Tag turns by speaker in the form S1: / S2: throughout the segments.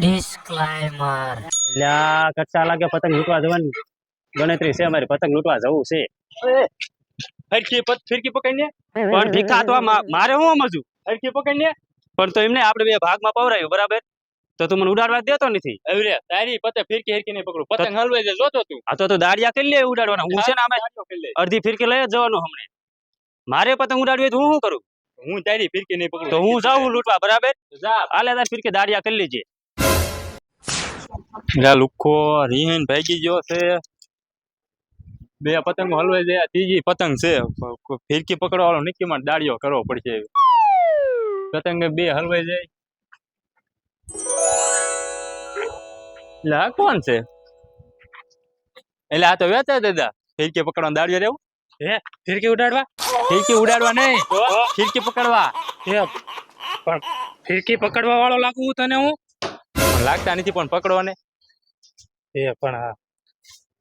S1: ડિસ્ક્લાઇમર
S2: એટલે આ કચ્છા લાગે પતંગ લૂંટવા જવાની? ગણતરી છે અમારી પતંગ લૂંટવા જવું છે.
S3: ફિરકી પત- ફિરકી પકડીને?
S2: પણ ભીખા તો મારે હું સમજુ
S3: ફિરકી પકડીને?
S2: પણ તો એમને આપણે બે ભાગમાં પવરાયું બરાબર? તો તું મને ઉડાડવા દેતો નથી.
S3: હવે રે તારી પતે ફિરકી હિરકી નહીં પકડું. પતંગ હલવાઈ જાય જોતો તું.
S2: આ તો તો દાડિયા કરી લે ઉડાડવાના. હું છે ને
S3: લે.
S2: અડધી ફિરકી લઈ જ જવાનું હમણે. મારે પતંગ ઉડાડવી હોય તો હું શું કરું?
S3: હું તારી ફિરકી નહીં પકડું.
S2: તો હું જાઉં લૂંટવા બરાબર?
S3: જા.
S2: આલે તાર ફિરકી દાડિયા કરી લેજે.
S3: લા લુખો રીહીન ભાગી ગયો છે બે પતંગ હલવાઈ જાય આ ત્રીજી પતંગ છે પ- પ- ફિરકી પકડવા વાળો નિક્કીમાં દાડિયો કરવો પડશે પતંગ બે હલવાઈ જાય એટલે આ કોણ છે એટલે આ તો વેચા દાદા ફિરકી પકડવા દાડિયો રહેવું
S4: ફિરકી ઉડાડવા
S3: ફિરકી ઉડાડવા નહીં ફિરકી પકડવા
S4: એ પણ ફિરકી પકડવા વાળો લાગુ હું તને હું
S3: પણ લાગતા નથી પણ પકડવાને
S4: એ પણ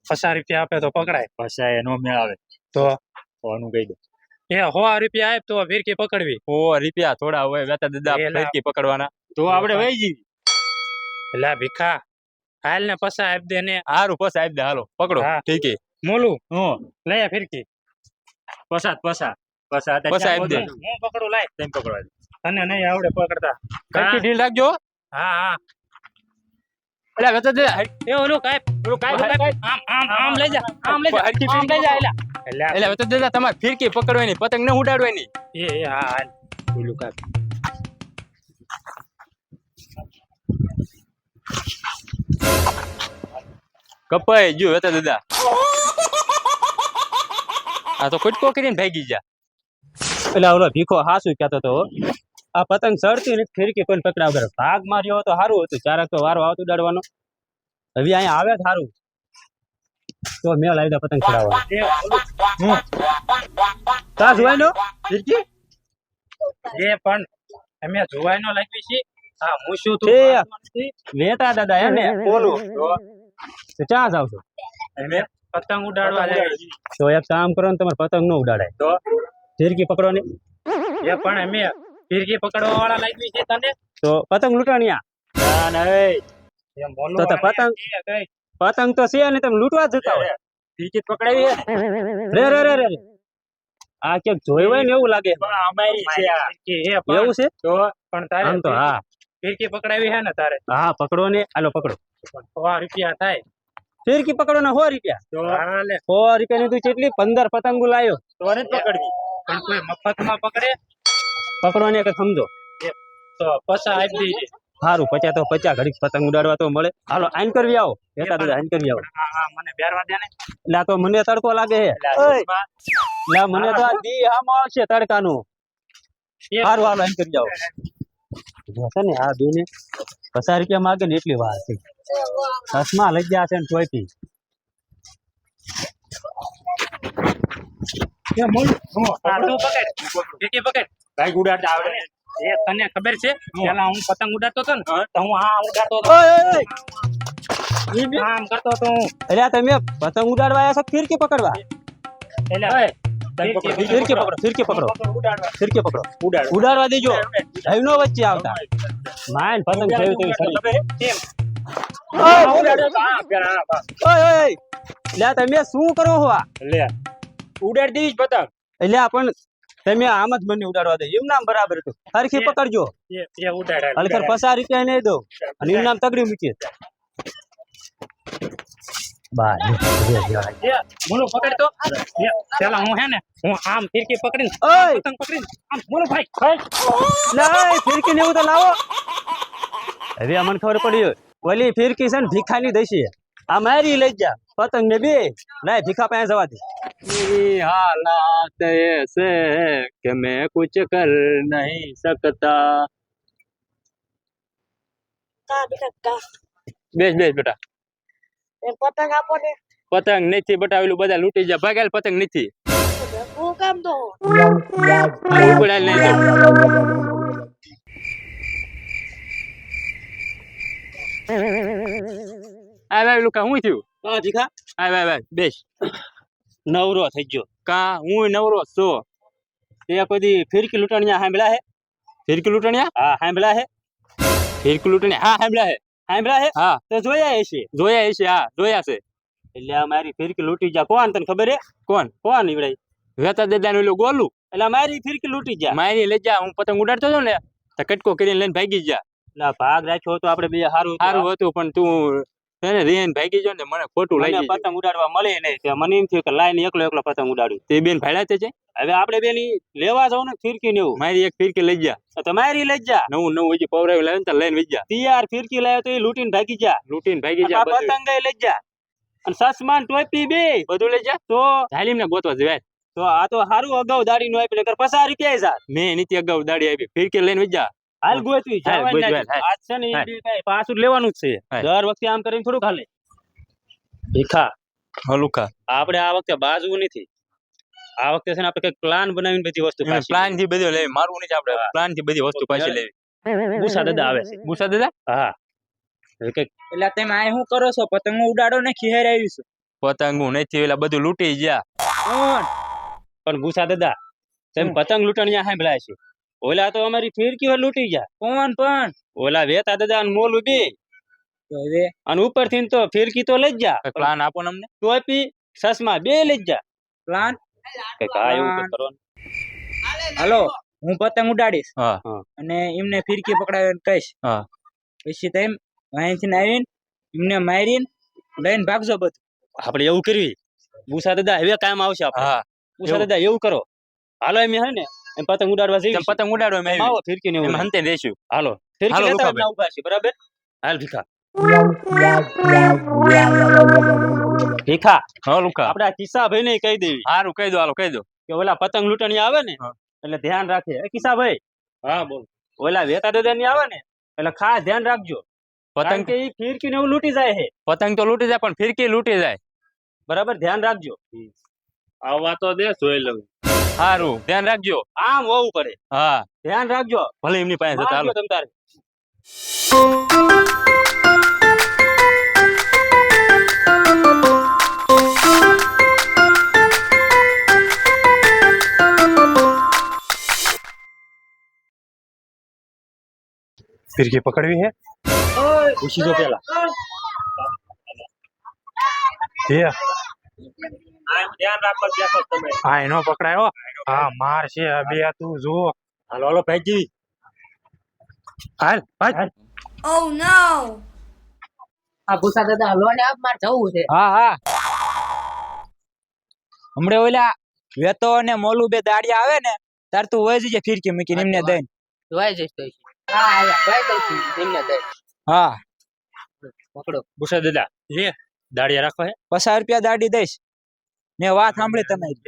S4: પચાસ રૂપિયા આપે તો પકડાય.
S3: ભાષા એનો મેળ આવે
S4: તો?
S3: હોવાનું કહી દો.
S4: એ સો રૂપિયા આપે તો ફિરકી પકડવી.
S3: સો રૂપિયા થોડા હોય વેતા દાદા ફિરકી પકડવાના. તો આપણે વહી જઈએ.
S4: એટલે ભીખા. હાલ ને પસા આપ દે ને.
S3: હારું પસા આપી દે હાલો પકડો. ઠીક
S4: મોલું.
S3: હું.
S4: લઈ ફિરકી.
S3: પસા આપી દે.
S4: હું પકડું લાય.
S3: તેમ પકડવા દે.
S4: તને નહીં આવડે પકડતા.
S3: ઢીલ રાખજો.
S4: હા હા.
S3: એટલે વેચા દે.
S4: એ ઓલું કાઈ ઓલું કાઈ ઓલું આમ આમ આમ લઈ જા આમ લઈ જા આમ લઈ જા એલા
S3: એલા વેચા દે તમાર ફિરકી પકડવાની પતંગ ને ઉડાડવાની.
S4: એ એ હા હાલ. ઓલું કાંઈ.
S3: કપાઈ જો વેચા દાદા આ તો કટકો કરીને ભાગી જા
S2: પેલા ઓલો ભીખો હાસુ કહેતો તો આ પતંગ ચડતી નથી ફિરકી કોઈ પકડાવ કરે. ભાગ માર્યો તો સારું હતું ચારક તો વારો આવતો ઉડાડવાનો હવે અહીંયા આવે સારું તો મેળ આવી જાય પતંગ ચડાવવા. તા જોવાય નો ફિરકી
S4: એ પણ અમે જોવાય નો લાગવી છે. હા હું શું તું.
S2: લેતા દાદા એમ ને. બોલું. તો ચા જાવ છો?
S4: અમે પતંગ ઉડાડવા જાય
S2: તો એક કામ કરો ને તમારે પતંગ ન ઉડાડાય.
S4: તો?
S2: ફિરકી પકડવાની
S4: એ પણ અમે ફિરકી પકડવા વાળા લાગી છે તને?
S2: તો પતંગ લૂંટાણીયા ના ના
S4: એમ બોલો
S2: તો પતંગ પતંગ તો છે ને તમે લૂંટવા જ જતા હોય.
S3: ફિરકી પકડાવી
S2: રે રે રે રે. આ ક્યાંક જોયું હોય ને એવું લાગે.
S3: અમારી છે આ.
S2: એવું છે?
S4: તો પણ તારે
S2: આમ તો હા.
S4: ફિરકી પકડાવી હે ને તારે?
S2: હા પકડો ને. હાલો પકડો.
S4: સો રૂપિયા થાય.
S2: ફિરકી પકડો ને સો રૂપિયા. સો રૂપિયા ની તું કેટલી? પંદર પતંગો લાયો.
S4: તો નથી પકડવી. પણ કોઈ મફતમાં પકડે?
S2: પકડો ને કે સમજો?
S4: તો પસા આપી દેજે.
S2: સારું પચા તો પચા ઘડીક પતંગ ઉડાડવા તો મળે. હાલો આઈન કરવી આવો. લેતા દાદા આઈન કરવી આવો.
S4: હા હા મને બેરવા દે ને.
S2: લા તો મને તડકો લાગે હે. લા મને તો આ દી આમ આવશે તડકાનું. સારું હાલો આઈન કરી આવો. જોશે ને આ બેને પચાસ રૂપિયા માગે ને એટલી વાર છે. ચશ્મા લઈ ગયા છે ને
S4: હા તું પકડ ફિરકી પકડ
S3: ભાઈ ઉડાડતા આવડે
S4: એ તને ખબર છે પેલા હું પતંગ ઉડાડતો હતો ને તો હું આ ઉડાડતો હતો
S2: ઓય, ઓય, ઓય.
S4: આમ કરતો હતો હું
S2: એટલે આ તમે પતંગ ઉડાડવા આવ્યા છો કે ફિરકી પકડવા
S4: એટલે ફિરકી
S2: ફિરકી પકડો ફિરકી પકડો
S4: ઉડાડવા
S2: ફિરકી પકડો ઉડાડવા દેજો નો વચ્ચે આવતા માન પતંગ જેવી તેવી સડી.
S4: કેમ
S2: ઓય,
S4: ઉડાડો તો આ પેલા આ બસ.
S2: ઓય, ઓય. લે આ તમે શું કરો છો આ
S3: લે ઉડાડી દીધી જ પતંગ
S2: એટલે આ પણ તમે આમ જ મને ઉડાડવા દે. એમ નામ બરાબર હતું. હરખી પકડજો.
S4: એ એ ઉડાડે
S2: હલકર પચાસ રૂપિયા નહીં દો અને એમ નામ તગડી મૂકીએ. બા લે, લે, લે.
S4: એ મોનો પકડ તો. એ પેલા હું હે ને હું આમ ફિરકી પકડીને
S2: ઓય!
S4: પતંગ પકડીને આમ મોનો ભાઈ ભાઈ.
S2: લે ઓય, ફિરકી ને એવું તો લાવો. હવે અમને ખબર પડી ઓલી ફિરકી છે ને ભીખાની દઈશી. આ મારી લઈ જા પતંગ ને બે લાય ભીખા પાસે જવા દે
S3: मेरी हालात ऐसे है कि मैं कुछ कर नहीं सकता
S5: કા બેટા કા
S3: બેસ બેસ બેટા
S5: એ પતંગ આપો ને
S3: પતંગ નથી બટાવેલું બધા લૂંટી જાય ભાગેલ પતંગ નથી
S5: હું કામ તો
S3: ઉડાડ નહીં દો. આ ભાઈ લુકા હું થયું?
S2: હા ભીખા
S3: આય ભાઈ ભાઈ બેસ.
S2: નવરો થઈ ગયો.
S3: કા હું નવરો છો?
S2: તે કોઈ દી ફિરકી લૂંટણિયા સાંભળ્યા હે?
S3: ફિરકી લૂંટણિયા?
S2: હા સાંભળ્યા હે.
S3: ફિરકી લૂંટણિયા? હા સાંભળ્યા હે.
S2: સાંભળ્યા હે?
S3: હા.
S2: તો જોયા હશે
S3: જોયા છે હા જોયા છે.
S2: એટલે આ મારી ફિરકી લૂંટી જા કોણ તને ખબર હે?
S3: કોણ?
S2: કોણ ઈવડાઈ?
S3: વેતા દાદાનું નું ગોલું.
S2: એટલે મારી ફિરકી લૂંટી જા
S3: મારી લઈ જા હું પતંગ ઉડાડતો હતો ને તો કટકો કરીને લઈને ભાગી જા
S2: એટલે ભાગ રાખ્યો તો આપણે બે સારું
S3: સારું હતું પણ તું છે ને રેન ભાગી જો ને મને ખોટું લાગી
S2: પતંગ ઉડાડવા મળે ને મને એમ થયું કે લાઈને એકલો એકલો પતંગ ઉડાડ્યું
S3: તે બેન ભાડ્યા છે?
S2: હવે આપણે બેન લેવા જાવ ને ફિરકી ને એવું.
S3: મારી એક ફિરકી લઈ જા
S2: તો તમારી લઈ જા
S3: નવું નવું હજી પવરાવી લાવે ને લઈને વઈ જા
S2: તૈયાર ફિરકી લાવ્યો તો એ લૂંટીને ભાગી જા
S3: લૂંટીને ભાગી જા
S2: પતંગ લઈ જા અને સસમાન ટોપી બે.
S3: બધું લઈ જા
S2: તો
S3: ઝાલીમ ને ગોતવા જવાય.
S2: તો આ તો સારું અગાઉ દાડી નું આપી નકર પસાર રૂપિયા જા
S3: મેં નીતિ અગાઉ દાડી આપી. ફિરકી લઈને વઈ જા
S2: હાલ ગોતવી. આજ છે ને. પાછું લેવાનું જ છે. દર વખતે આમ કરીને થોડું ખાલે ભીખા.
S3: હલુકા.
S2: આપણે આ વખતે બાજવું નથી. આ વખતે છે ને આપણે કઈ પ્લાન બનાવીને બધી વસ્તુ પાછી
S3: પ્લાનથી બધું લેવી. મારવું નથી આપણે. પ્લાનથી બધી વસ્તુ પાછી લેવી.
S2: ગુસા દાદા આવે. છે
S3: ગુસા દાદા?
S2: હા.
S6: એટલે તમે આ શું કરો છો? પતંગ ઉડાડો ને ખીહેર આવી છું.
S3: પતંગ હું નથી એટલે બધું લૂંટી ગયા.
S2: પણ ગુસા દાદા તેમ પતંગ લૂંટણિયા સાંભળાય છે. ઓલા તો અમારી ફિરકી લૂટી ગયા.
S6: કોણ પણ
S2: ઓલા વેતા દાદા મોલ મોલું બે.
S6: તો હવે?
S2: અને ઉપરથી તો ફિરકી તો લઈ જ જા
S3: પ્લાન આપો ને અમને?
S2: ટોપી સસમા બે લઈ જ જા
S6: પ્લાન હલો હું પતંગ ઉડાડીશ. અને એમને ફિરકી પકડાવીને કહીશ. પછી તેમ અહીંથી આવીને એમને મારીને લઈને ભાગજો બધું.
S2: આપણે એવું કરવી. ભૂસા દાદા હવે કામ આવશે આપણે.
S3: હા.
S2: દાદા એવું કરો. હાલો એમ હે ને. એમ પતંગ ઉડાડવા જઈએ
S3: પતંગ ઉડાડવા મેં
S2: આવો ફિરકી ને
S3: એમ હંતે દેશું
S2: હાલો. ફિરકી લેતા આપણે ઊભા છીએ, બરાબર? હાલ ભીખા ભીખા.
S3: હા લુકા
S2: આપણે આ કિસ્સા ભાઈ ને કહી દેવી.
S3: હારું કહી દો હાલો કહી દો.
S2: કે ઓલા પતંગ લૂંટણી આવે ને એટલે ધ્યાન રાખે. એ કિસ્સા ભાઈ
S3: હા બોલ.
S2: ઓલા વેતા દાદા ની આવે ને એટલે ખાસ ધ્યાન રાખજો.
S3: પતંગ
S2: પતંગ કે ઈ ફિરકી ને એવું લૂંટી જાય હે
S3: પતંગ તો લૂંટી જાય પણ ફિરકી લૂંટી જાય.
S2: બરાબર ધ્યાન રાખજો.
S3: આવવા તો દે જોઈ લઉં. સારું ધ્યાન રાખજો.
S2: આમ હોવું પડે.
S3: હા.
S2: ધ્યાન રાખજો.
S3: ભલે એમની પાસે જતા હાલો
S2: મારજો તમ તારે.
S4: ફિરકી પકડવી હે?
S2: પૂછી જો પેલા.
S4: હે
S2: ધ્યાન રાખો
S4: હા એનો પકડાયો? હા માર છે બે તું જો
S2: હાલો હાલો ભાઈજી.
S4: હાલ ભાઈ.
S1: Oh નો
S7: આ ભૂસા દાદા હલવા ને આપ માર જવું છે.
S6: હા હા. હમણે ઓલા વેતો ને મોલું બે દાડિયા આવે ને તાર તું વહી જજે ફિરકી મૂકીને એમને દઈ
S7: જોઈ જઈશ તો હા આયા જોઈ દઉં એમને દઈ
S6: હા.
S7: પકડો.
S2: ભૂસા દાદા લે દાડિયા રાખો હે.
S6: પચાસ રૂપિયા દાડી દઈશ. મેં વાત સાંભળી તમારી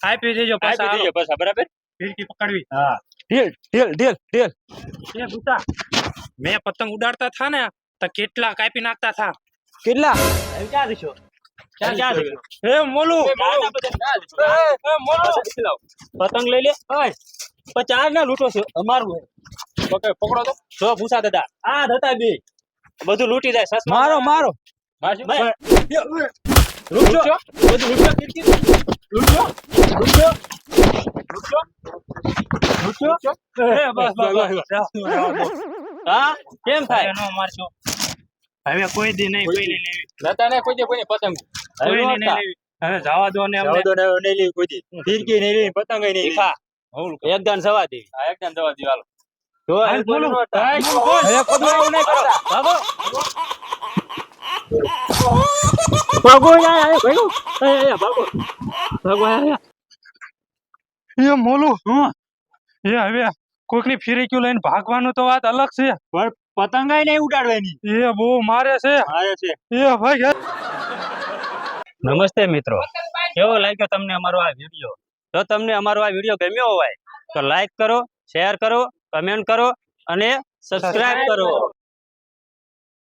S4: આપી દેજો
S2: આપી દેજો પસા બરાબર?
S4: ફિરકી પકડવી.
S2: હા.
S6: ઢીલ ઢીલ ઢીલ ઢીલ.
S4: એ ગુસ્સા મેં પતંગ ઉડાડતા થા ને તો કેટલા કાપી નાખતા થા?
S6: કેટલા?
S2: ક્યાં દીશો પતંગ લઈ લે. ચાર ના લૂંટો છે અમારું પકડો તો. જો ભૂસા દાદા. આ દતા બે. બધું લૂંટી જાય
S6: મારો મારો.
S2: લૂંટજો બધું લૂંટજો કીર્તિ. લૂંટજો લૂંટજો લૂંટજો લૂંટજો
S4: બસ બસ બસ
S2: હા કેમ થાય
S4: નો મારશો હવે કોઈ દી નહીં કોઈ નહીં લેવી
S3: લેતા ને કોઈ દી કોઈ પતંગ
S4: કોઈ
S2: હવે
S4: નહીં લેવી હવે જવા દો ને અમને
S3: દો ને નહીં લેવી કોઈ દી ફિરકી નહીં લેવી પતંગ નહીં લેવી
S2: ભીખા એક દાન સવા દે
S3: હા એકદમ જવા દે હાલો
S2: જો
S4: હાલ, બોલો.
S6: હવે કદું નહીં કરતા
S2: ભાગો ભાગો યાર ભાગો એ ભાગો ભાગો આય
S4: એ મોલું એ હવે કોકની લઈને ભાગવાનું તો વાત અલગ છે.
S2: પતંગાય નહીં ઉડાડવાની.
S4: એ બહુ મારે છે.
S2: આવે છે.
S4: એ ભાઈ
S2: નમસ્તે મિત્રો. કેવો લાગ્યો તમને અમારો આ વીડિયો? જો તમને અમારો આ વીડિયો ગમ્યો હોય તો લાઈક કરો શેર કરો કમેન્ટ કરો અને સબસ્ક્રાઇબ કરો.